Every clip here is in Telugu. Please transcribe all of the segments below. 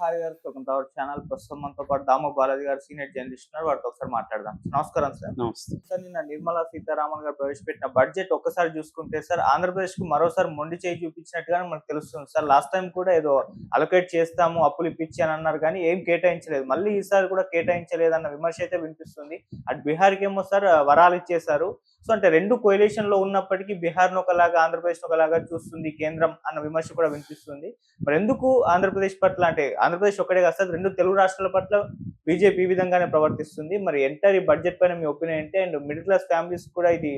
హాయ్ గారు టు అవర్ ఛానల్ ప్రస్తుతం మనతో పాటు దామో బాలాజీ గారు సీనియర్ జర్నలిస్ట్ ఉన్నారు. వారితో ఒకసారి మాట్లాడదాం. నమస్కారం సార్. సార్ నిన్న నిర్మలా సీతారామన్ గారు ప్రవేశపెట్టిన బడ్జెట్ ఒక్కసారి చూసుకుంటే సార్ ఆంధ్రప్రదేశ్కు మరోసారి మొండి చేయి చూపించినట్టుగా మనకు తెలుస్తుంది. సార్ లాస్ట్ టైం కూడా ఏదో అలొకేట్ చేస్తాము అప్పులు ఇప్పించి అని అన్నారు కానీ ఏం కేటాయించలేదు. మళ్ళీ ఈసారి కూడా కేటాయించలేదు అన్న విమర్శ అయితే వినిపిస్తుంది. అటు బీహార్కి ఏమో సార్ వరాలు ఇచ్చేశారు. సో అంటే రెండు కోయిలేషన్లో ఉన్నప్పటికీ బీహార్ ఒకలాగా ఆంధ్రప్రదేశ్ ఒకలాగా చూస్తుంది కేంద్రం అన్న విమర్శ కూడా వినిపిస్తుంది. మరి ఎందుకు ఆంధ్రప్రదేశ్ పట్ల అంటే ఆంధ్రప్రదేశ్ ఒకటే కాదు రెండు తెలుగు రాష్ట్రాల పట్ల బీజేపీ ఈ విధంగానే ప్రవర్తిస్తుంది. మరి ఎంటర్ ఈ బడ్జెట్ పైన మీ ఒపీనియన్ ఏంటి? అండ్ మిడిల్ క్లాస్ ఫ్యామిలీస్ కూడా ఇది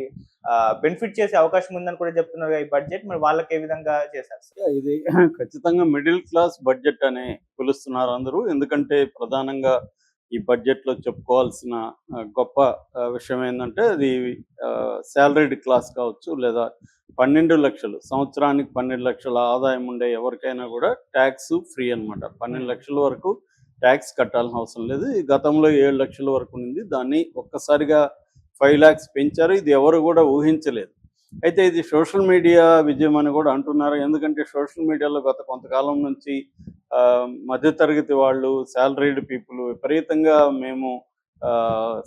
బెనిఫిట్ చేసే అవకాశం ఉందని కూడా చెప్తున్నారు ఈ బడ్జెట్ మరి వాళ్ళకి ఏ విధంగా చేశారు? ఇది ఖచ్చితంగా మిడిల్ క్లాస్ బడ్జెట్ అని పిలుస్తున్నారు అందరూ. ఎందుకంటే ప్రధానంగా ఈ బడ్జెట్లో చెప్పుకోవాల్సిన గొప్ప విషయం ఏంటంటే అది శాలరీడ్ క్లాస్ కావచ్చు లేదా పన్నెండు లక్షలు సంవత్సరానికి పన్నెండు లక్షల ఆదాయం ఉండే ఎవరికైనా కూడా ట్యాక్స్ ఫ్రీ అన్నమాట. పన్నెండు లక్షల వరకు ట్యాక్స్ కట్టాల్సిన అవసరం లేదు. ఈ గతంలో ఏడు లక్షల వరకు ఉంది దాన్ని ఒక్కసారిగా ఫైవ్ ల్యాక్స్ పెంచారు. ఇది ఎవరు కూడా ఊహించలేదు. అయితే ఇది సోషల్ మీడియా విజయం అని కూడా అంటున్నారు. ఎందుకంటే సోషల్ మీడియాలో గత కొంతకాలం నుంచి మధ్యతరగతి వాళ్ళు శాలరీడ్ పీపుల్ విపరీతంగా మేము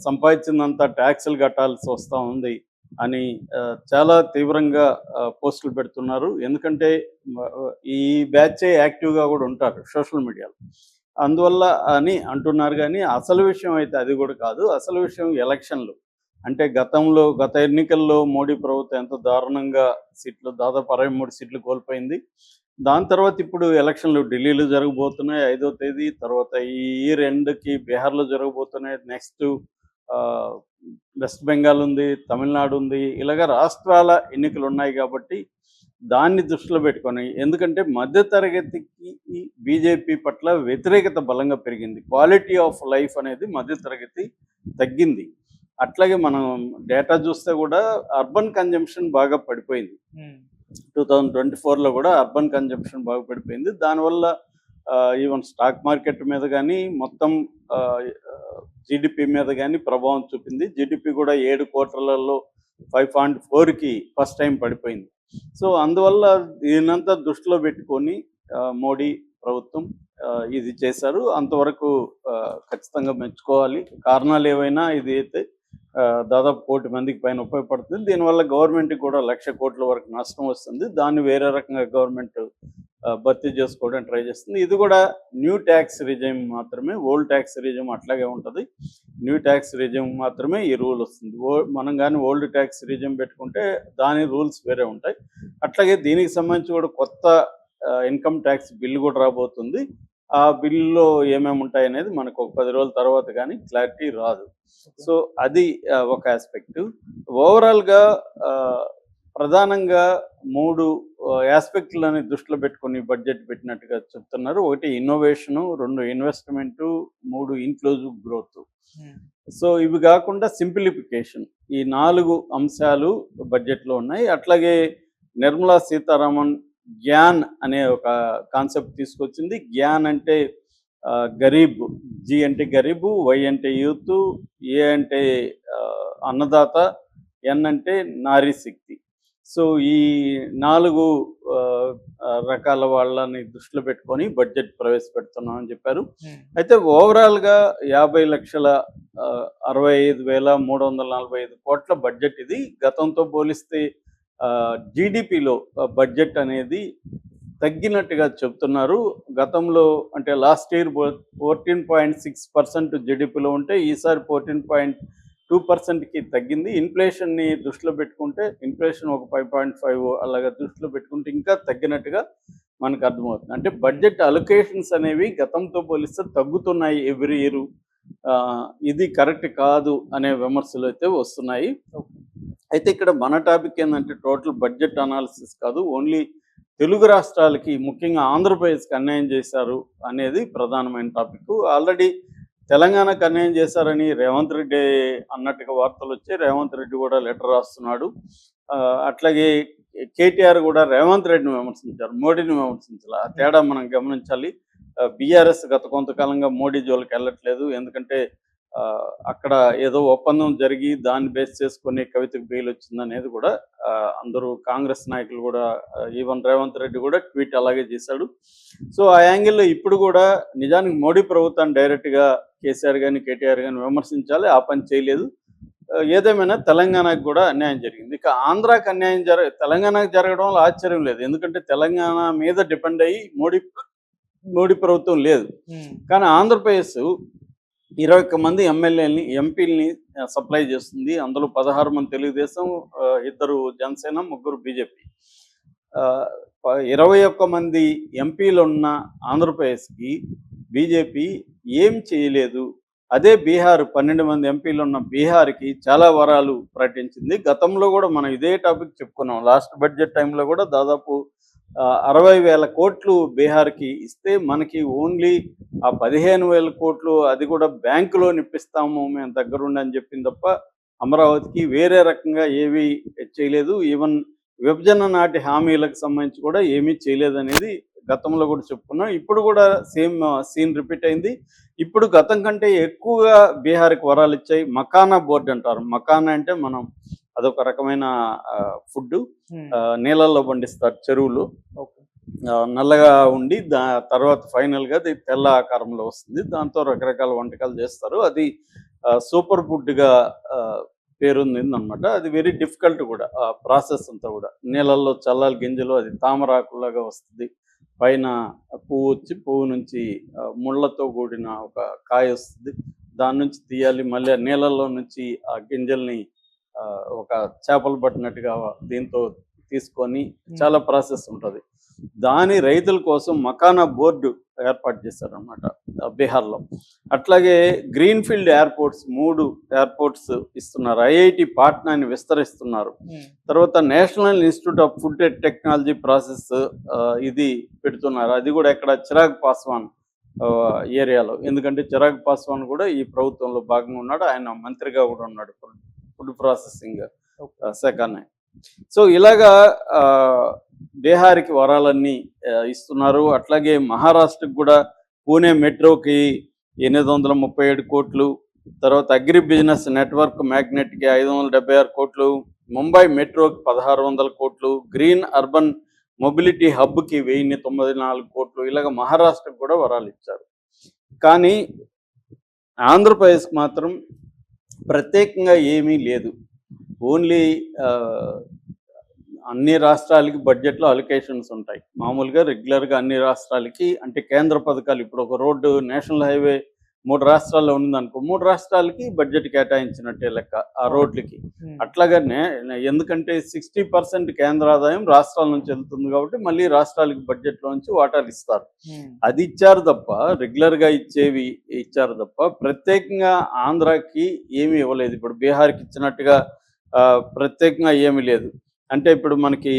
సంపాదించినంత ట్యాక్సులు కట్టాల్సి వస్తూ ఉంది అని చాలా తీవ్రంగా పోస్టులు పెడుతున్నారు. ఎందుకంటే ఈ బ్యాచే యాక్టివ్గా కూడా ఉంటారు సోషల్ మీడియాలో. అందువల్ల అని అంటున్నారు కానీ అసలు విషయం అయితే అది కూడా కాదు. అసలు విషయం ఎలక్షన్లు. అంటే గతంలో గత ఎన్నికల్లో మోడీ ప్రభుత్వం ఎంతో దారుణంగా సీట్లు దాదాపు అరవై మూడు సీట్లు కోల్పోయింది. దాని తర్వాత ఇప్పుడు ఎలక్షన్లు ఢిల్లీలో జరగబోతున్నాయి ఐదో తేదీ. తర్వాత ఈ ఇయర్ ఎండ్కి బీహార్లో జరగబోతున్నాయి. నెక్స్ట్ వెస్ట్ బెంగాల్ ఉంది తమిళనాడు ఉంది. ఇలాగ రాష్ట్రాల ఎన్నికలు ఉన్నాయి కాబట్టి దాన్ని దృష్టిలో పెట్టుకొని ఎందుకంటే మధ్యతరగతికి బీజేపీ పట్ల వ్యతిరేకత బలంగా పెరిగింది. క్వాలిటీ ఆఫ్ లైఫ్ అనేది మధ్యతరగతి తగ్గింది. అట్లాగే మనం డేటా చూస్తే కూడా అర్బన్ కన్జంప్షన్ బాగా పడిపోయింది. టూ థౌజండ్ ట్వంటీ ఫోర్లో కూడా అర్బన్ కన్జంప్షన్ బాగా పడిపోయింది. దానివల్ల ఈవెన్ స్టాక్ మార్కెట్ మీద కానీ మొత్తం జీడిపి మీద కానీ ప్రభావం చూపింది. జీడిపి కూడా ఏడు క్వార్టర్లలో ఫైవ్ పాయింట్ ఫోర్కి ఫస్ట్ టైం పడిపోయింది. సో అందువల్ల దీనంతా దృష్టిలో పెట్టుకొని మోడీ ప్రభుత్వం ఇది చేశారు. అంతవరకు ఖచ్చితంగా మెచ్చుకోవాలి. కారణాలు ఏవైనా ఇది అయితే దాదాపు కోటి మందికి పైన ఉపయోగపడుతుంది. దీనివల్ల గవర్నమెంట్కి కూడా లక్ష కోట్ల వరకు నష్టం వస్తుంది. దాన్ని వేరే రకంగా గవర్నమెంట్ భర్తీ చేసుకోవడానికి ట్రై చేస్తుంది. ఇది కూడా న్యూ ట్యాక్స్ రిజైమ్ మాత్రమే ఓల్డ్ ట్యాక్స్ రిజైమ్ అట్లాగే ఉంటుంది. న్యూ ట్యాక్స్ రిజ్యూమ్ మాత్రమే ఈ రూల్ వస్తుంది. మనం కానీ ఓల్డ్ ట్యాక్స్ రిజైమ్ పెట్టుకుంటే దాని రూల్స్ వేరే ఉంటాయి. అట్లాగే దీనికి సంబంధించి కూడా కొత్త ఇన్కమ్ ట్యాక్స్ బిల్ కూడా రాబోతుంది. ఆ బిల్లులో ఏమేమి ఉంటాయి అనేది మనకు ఒక పది రోజుల తర్వాత కానీ క్లారిటీ రాదు. సో అది ఒక ఆస్పెక్ట్. ఓవరాల్గా ప్రధానంగా మూడు ఆస్పెక్ట్లని దృష్టిలో పెట్టుకొని బడ్జెట్ పెట్టినట్టుగా చెప్తున్నారు. ఒకటి ఇన్నోవేషను రెండు ఇన్వెస్ట్మెంటు మూడు ఇన్క్లూజివ్ గ్రోత్. సో ఇవి కాకుండా సింప్లిఫికేషన్. ఈ నాలుగు అంశాలు బడ్జెట్లో ఉన్నాయి. అట్లాగే నిర్మలా సీతారామన్ జ్ఞాన్ అనే ఒక కాన్సెప్ట్ తీసుకొచ్చింది. జ్ఞాన్ అంటే గరీబ్ జి అంటే గరీబు వై అంటే యూత్ ఏ అంటే అన్నదాత ఎన్ అంటే నారీ శక్తి. సో ఈ నాలుగు రకాల వాళ్ళని దృష్టిలో పెట్టుకొని బడ్జెట్ ప్రవేశపెడుతున్నాం అని చెప్పారు. అయితే ఓవరాల్గా యాభై లక్షల అరవై ఐదు వేల మూడు వందల నలభై ఐదు కోట్ల బడ్జెట్ ఇది. గతంతో పోలిస్తే జీడిపిలో బడ్జెట్ అనేది తగ్గినట్టుగా చెప్తున్నారు. గతంలో అంటే last year fourteen point six percent జీడిపిలో ఉంటే ఈసారి ఫోర్టీన్ పాయింట్ టూ పర్సెంట్కి తగ్గింది. ఇన్ఫ్లేషన్ని దృష్టిలో పెట్టుకుంటే ఇన్ఫ్లేషన్ ఒక ఫైవ్ పాయింట్ ఫైవ్ అలాగా దృష్టిలో పెట్టుకుంటే ఇంకా తగ్గినట్టుగా మనకు అర్థమవుతుంది. అంటే బడ్జెట్ అలొకేషన్స్ అనేవి గతంతో పోలిస్తే తగ్గుతున్నాయి ఎవ్రీ ఇయర్ ఇది కరెక్ట్ కాదు అనే విమర్శలు అయితే వస్తున్నాయి. అయితే ఇక్కడ మన టాపిక్ ఏంటంటే టోటల్ బడ్జెట్ అనాలిసిస్ కాదు ఓన్లీ తెలుగు రాష్ట్రాలకి ముఖ్యంగా ఆంధ్రప్రదేశ్కి అన్యాయం చేశారు అనేది ప్రధానమైన టాపిక్. ఆల్రెడీ తెలంగాణకు అన్యాయం చేశారని రేవంత్ రెడ్డి అన్నట్టుగా వార్తలు వచ్చాయి. రేవంత్ రెడ్డి కూడా లెటర్ రాస్తున్నాడు. అట్లాగే కేటీఆర్ కూడా రేవంత్ రెడ్డిని విమర్శించారు మోడీని విమర్శించాలి. ఆ తేడా మనం గమనించాలి. బీఆర్ఎస్ గత కొంతకాలంగా మోడీ జోలికి వెళ్ళట్లేదు. ఎందుకంటే ఆ, అక్కడ ఏదో ఒప్పందం జరిగి దాన్ని బేస్ చేసుకుని కవితకు బెయిల్ వచ్చింది అనేది కూడా అందరూ కాంగ్రెస్ నాయకులు కూడా ఈవెన్ రేవంత్ రెడ్డి కూడా ట్వీట్ అలాగే చేశాడు. సో ఆ యాంగిల్లో ఇప్పుడు కూడా నిజానికి మోడీ ప్రభుత్వాన్ని డైరెక్ట్గా కేసీఆర్ కానీ కేటీఆర్ కానీ విమర్శించాలి. ఆ పని చేయలేదు. ఏదేమైనా తెలంగాణకు కూడా అన్యాయం జరిగింది. ఇక ఆంధ్రాకి అన్యాయం జర తెలంగాణకు జరగడం వల్ల ఆశ్చర్యం లేదు. ఎందుకంటే తెలంగాణ మీద డిపెండ్ అయ్యి మోడీ మోడీ ప్రభుత్వం లేదు. కానీ ఆంధ్రప్రదేశ్ ఇరవై ఒక్క మంది ఎమ్మెల్యేలని ఎంపీలని సప్లై చేస్తుంది. అందులో పదహారు మంది తెలుగుదేశం ఇద్దరు జనసేన ముగ్గురు బీజేపీ. ఇరవై ఒక్క మంది ఎంపీలు ఉన్న ఆంధ్రప్రదేశ్కి బీజేపీ ఏం చేయలేదు. అదే బీహార్ పన్నెండు మంది ఎంపీలు ఉన్న బీహార్కి చాలా వరాలు ప్రకటించింది. గతంలో కూడా మనం ఇదే టాపిక్ చెప్పుకున్నాం. లాస్ట్ బడ్జెట్ టైంలో కూడా దాదాపు అరవై వేల కోట్లు బీహార్కి ఇస్తే మనకి ఓన్లీ ఆ పదిహేను వేల కోట్లు అది కూడా బ్యాంకులో నిప్పిస్తాము మేము దగ్గరుండి అని చెప్పింది తప్ప అమరావతికి వేరే రకంగా ఏవి చేయలేదు. ఈవెన్ విభజన నాటి హామీలకు సంబంధించి కూడా ఏమీ చేయలేదు అనేది గతంలో కూడా చెప్పుకున్నాం. ఇప్పుడు కూడా సేమ్ సీన్ రిపీట్ అయింది. ఇప్పుడు గతం కంటే ఎక్కువగా బీహార్కి వరాలు ఇచ్చాయి. మకానా బోర్డు అంటారు. మకానా అంటే మనం అదొక రకమైన ఫుడ్ నీళ్ళల్లో పండిస్తారు చెరువులు. నల్లగా ఉండి దా తర్వాత ఫైనల్గా అది తెల్ల ఆకారంలో వస్తుంది. దాంతో రకరకాల వంటకాలు చేస్తారు. అది సూపర్ ఫుడ్గా పేరుంది అనమాట అది వెరీ డిఫికల్ట్ కూడా ఆ ప్రాసెస్ అంతా కూడా. నీళ్ళల్లో చల్లాలి గింజలు అది తామరాకులాగా వస్తుంది. పైన పువ్వు వచ్చి పువ్వు నుంచి ముళ్ళతో కూడిన ఒక కాయ వస్తుంది. దాని నుంచి తీయాలి. మళ్ళీ ఆ నీళ్ళల్లో నుంచి ఆ గింజల్ని ఒక చేపలు పట్టినట్టుగా దీంతో తీసుకొని చాలా ప్రాసెస్ ఉంటుంది. దాని రైతుల కోసం మకానా బోర్డు ఏర్పాటు చేశారనమాట బీహార్లో. అట్లాగే గ్రీన్ఫీల్డ్ ఎయిర్పోర్ట్స్ మూడు ఎయిర్పోర్ట్స్ ఇస్తున్నారు. ఐఐటి పాట్నాని విస్తరిస్తున్నారు. తర్వాత national institute of food and technology process ఇది పెడుతున్నారు. అది కూడా ఇక్కడ చిరాగ్ పాస్వాన్ ఏరియాలో. ఎందుకంటే చిరాగ్ పాస్వాన్ కూడా ఈ ప్రభుత్వంలో భాగంగా ఉన్నాడు. ఆయన మంత్రిగా కూడా ఉన్నాడు. ఫుడ్ ప్రాసెసింగ్ శాఖనే సో ఇలాగా బీహార్కి వరాలన్నీ ఇస్తున్నారు. అట్లాగే మహారాష్ట్రకి కూడా పూణే మెట్రోకి ఎనిమిది వందల ముప్పై ఏడు కోట్లు తర్వాత అగ్రి బిజినెస్ నెట్వర్క్ మ్యాగ్నెట్కి ఐదు వందల డెబ్బై ఆరు కోట్లు ముంబై మెట్రోకి పదహారు వందల కోట్లు గ్రీన్ అర్బన్ మొబిలిటీ హబ్కి వెయ్యి తొంభై నాలుగు కోట్లు ఇలాగ మహారాష్ట్రకు కూడా వరాలు ఇచ్చారు. కానీ ఆంధ్రప్రదేశ్కి మాత్రం ప్రత్యేకంగా ఏమీ లేదు. ఓన్లీ అన్ని రాష్ట్రాలకి బడ్జెట్లో అలొకేషన్స్ ఉంటాయి. మామూలుగా రెగ్యులర్గా అన్ని రాష్ట్రాలకి అంటే కేంద్ర పథకాలు ఇప్పుడు ఒక రోడ్డు నేషనల్ హైవే మూడు రాష్ట్రాల్లో ఉందనుకో మూడు రాష్ట్రాలకి బడ్జెట్ కేటాయించినట్టే లెక్క ఆ రోడ్లకి. ఉమ్, అట్లాగనే ఎందుకంటే సిక్స్టీ పర్సెంట్ కేంద్ర ఆదాయం రాష్ట్రాల నుంచి వెళ్తుంది కాబట్టి మళ్ళీ రాష్ట్రాలకి బడ్జెట్లో నుంచి వాటాలు ఇస్తారు. ఉమ్, అది ఇచ్చారు తప్ప రెగ్యులర్గా ఇచ్చేవి ఇచ్చారు తప్ప ప్రత్యేకంగా ఆంధ్రాకి ఏమీ ఇవ్వలేదు. ఇప్పుడు బీహార్కి ఇచ్చినట్టుగా ప్రత్యేకంగా ఏమీ లేదు. అంటే ఇప్పుడు మనకి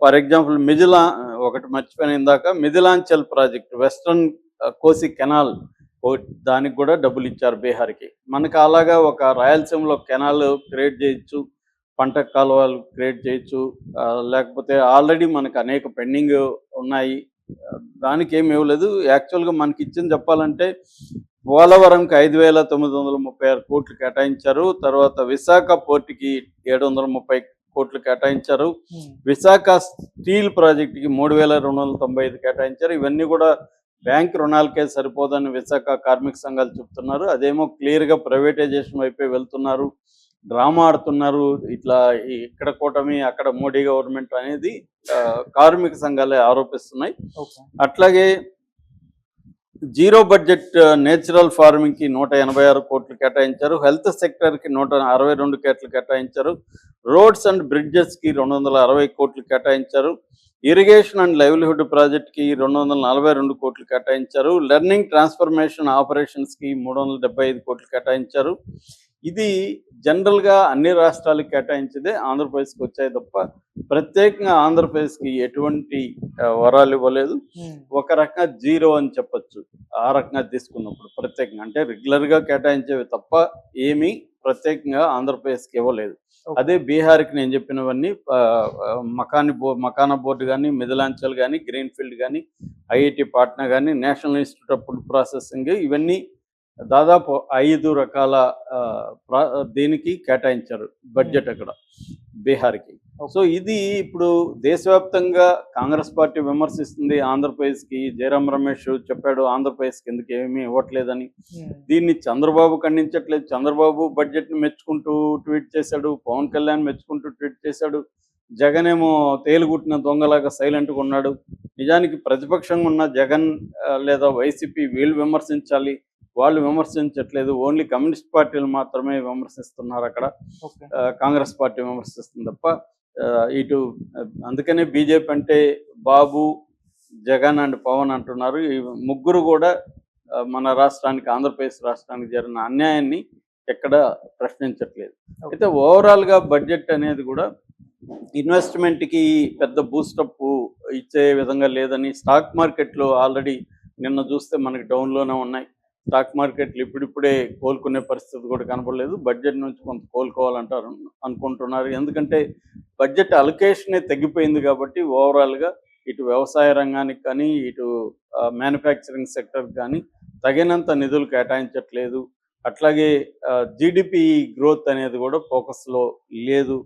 ఫర్ ఎగ్జాంపుల్ మిథిలా ఒకటి మర్చిపోయిన ఇందాక Mithilanchal project western Kosi canal దానికి కూడా డబ్బులు ఇచ్చారు బీహార్కి. మనకి అలాగా ఒక రాయలసీమలో కెనాల్ క్రియేట్ చేయొచ్చు పంట కాలువలు క్రియేట్ చేయొచ్చు లేకపోతే ఆల్రెడీ మనకు అనేక పెండింగ్ ఉన్నాయి. దానికి ఏమి ఇవ్వలేదు. యాక్చువల్గా మనకి ఇచ్చింది చెప్పాలంటే పోలవరంకి ఐదు వేల తొమ్మిది వందల ముప్పై ఆరు కోట్లు కేటాయించారు. తర్వాత విశాఖ పోర్టుకి ఏడు వందల ముప్పై కోట్లు కేటాయించారు. విశాఖ స్టీల్ ప్రాజెక్టుకి మూడు వేల రెండు వందల తొంభై ఐదు కేటాయించారు. ఇవన్నీ కూడా బ్యాంక్ రుణాలకే సరిపోదని విశాఖ కార్మిక సంఘాలు చెప్తున్నారు. అదేమో క్లియర్గా ప్రైవేటైజేషన్ వైపే వెళ్తున్నారు. డ్రామా ఆడుతున్నారు. ఇట్లా ఇక్కడ కూటమి అక్కడ మోడీ గవర్నమెంట్ అనేది కార్మిక సంఘాలే ఆరోపిస్తున్నాయి. అట్లాగే జీరో బడ్జెట్ నేచురల్ ఫార్మింగ్కి నూట ఎనభై ఆరు కోట్లు కేటాయించారు. హెల్త్ సెక్టర్కి నూట అరవై రెండు కోట్లు కేటాయించారు. రోడ్స్ అండ్ బ్రిడ్జెస్కి రెండు వందల అరవై కోట్లు కేటాయించారు. ఇరిగేషన్ అండ్ లైవ్లీహుడ్ ప్రాజెక్ట్కి రెండు వందల నలభై రెండు కోట్లు కేటాయించారు. లెర్నింగ్ ట్రాన్స్ఫర్మేషన్ ఆపరేషన్స్కి మూడు వందల డెబ్బై ఐదు కోట్లు కేటాయించారు. ఇది జనరల్గా అన్ని రాష్ట్రాలకు కేటాయించేదే ఆంధ్రప్రదేశ్కి వచ్చాయి తప్ప ప్రత్యేకంగా ఆంధ్రప్రదేశ్కి ఎటువంటి వరాలు ఇవ్వలేదు. ఒక రకంగా జీరో అని చెప్పొచ్చు. ఆ రకంగా తీసుకున్నప్పుడు ప్రత్యేకంగా. అంటే రెగ్యులర్గా కేటాయించేవి తప్ప ఏమీ ప్రత్యేకంగా ఆంధ్రప్రదేశ్కి ఇవ్వలేదు. అదే బీహార్కి నేను చెప్పినవన్నీ మకాని బో మకానా బోర్డు కానీ మిథిలాంచల్ కానీ గ్రీన్ ఫీల్డ్ కానీ ఐఐటి పాట్నా కానీ national institute of food processing ఇవన్నీ దాదాపు ఐదు రకాల దీనికి కేటాయించారు బడ్జెట్ అక్కడ బీహార్కి. సో ఇది ఇప్పుడు దేశవ్యాప్తంగా కాంగ్రెస్ పార్టీ విమర్శిస్తుంది ఆంధ్రప్రదేశ్కి జయరాం రమేష్ చెప్పాడు ఆంధ్రప్రదేశ్కి ఎందుకు ఏమీ ఇవ్వట్లేదని. దీన్ని చంద్రబాబు ఖండించట్లేదు. చంద్రబాబు బడ్జెట్ని మెచ్చుకుంటూ ట్వీట్ చేశాడు పవన్ కళ్యాణ్ మెచ్చుకుంటూ ట్వీట్ చేశాడు జగన్ ఏమో తేలుగుట్టిన దొంగలాగా సైలెంట్గా ఉన్నాడు. నిజానికి ప్రతిపక్షంగా ఉన్న జగన్ లేదా వైసీపీ వీళ్ళు విమర్శించాలి వాళ్ళు విమర్శించట్లేదు. ఓన్లీ కమ్యూనిస్ట్ పార్టీలు మాత్రమే విమర్శిస్తున్నారు అక్కడ. కాంగ్రెస్ పార్టీ విమర్శిస్తుంది తప్ప ఇటు అందుకనే బీజేపీ అంటే బాబు జగన్ అండ్ పవన్ అంటున్నారు. ఈ ముగ్గురు కూడా మన రాష్ట్రానికి ఆంధ్రప్రదేశ్ రాష్ట్రానికి జరిగిన అన్యాయాన్ని ఎక్కడ ప్రశ్నించట్లేదు. అయితే ఓవరాల్గా బడ్జెట్ అనేది కూడా ఇన్వెస్ట్మెంట్కి పెద్ద బూస్టప్ ఇచ్చే విధంగా లేదని స్టాక్ మార్కెట్లో ఆల్రెడీ నిన్న చూస్తే మనకి డౌన్లోనే ఉన్నాయి. స్టాక్ మార్కెట్లు ఇప్పుడిప్పుడే కోలుకునే పరిస్థితి కూడా కనపడలేదు బడ్జెట్ నుంచి కొంత కోలుకోవాలంటారు అనుకుంటున్నారు. ఎందుకంటే బడ్జెట్ అలొకేషనే తగ్గిపోయింది కాబట్టి ఓవరాల్గా ఇటు వ్యవసాయ రంగానికి కానీ ఇటు మ్యానుఫ్యాక్చరింగ్ సెక్టర్ కానీ తగినంత నిధులు కేటాయించట్లేదు. అట్లాగే జీడిపి గ్రోత్ అనేది కూడా ఫోకస్లో లేదు.